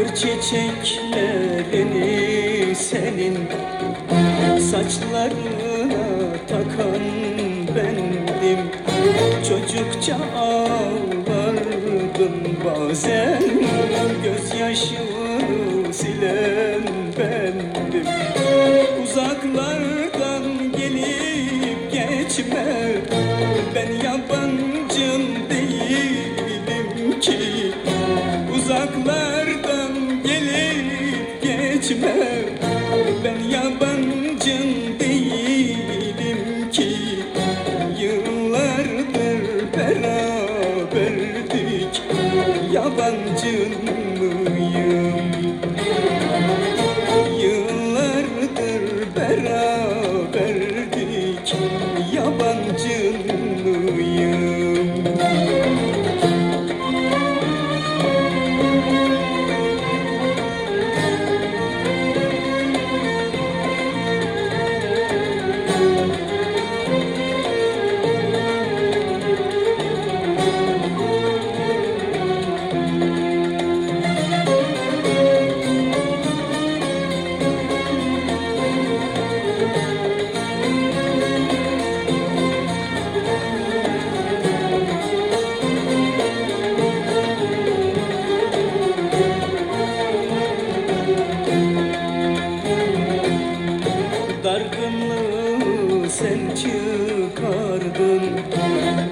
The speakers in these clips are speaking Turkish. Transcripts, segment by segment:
Kır çiçeklerini senin Saçlarına takan bendim. Çocukça ağlardın bazen Gözyaşını silen bendim. Uzaklardan gelip geçme Mıyım?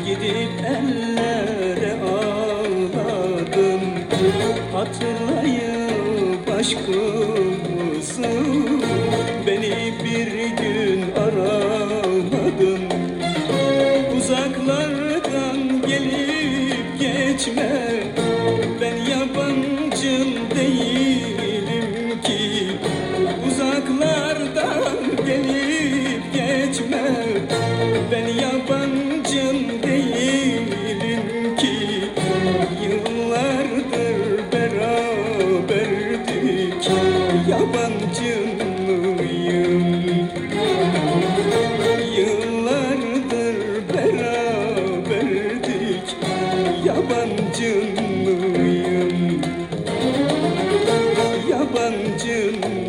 gidip ellere ağladım. Hatırlayıp aşkımızı Beni bir gün aramadın. Uzaklardan gelip geçme. Ben yabancın değilim ki. Uzaklardan gelip geçme. to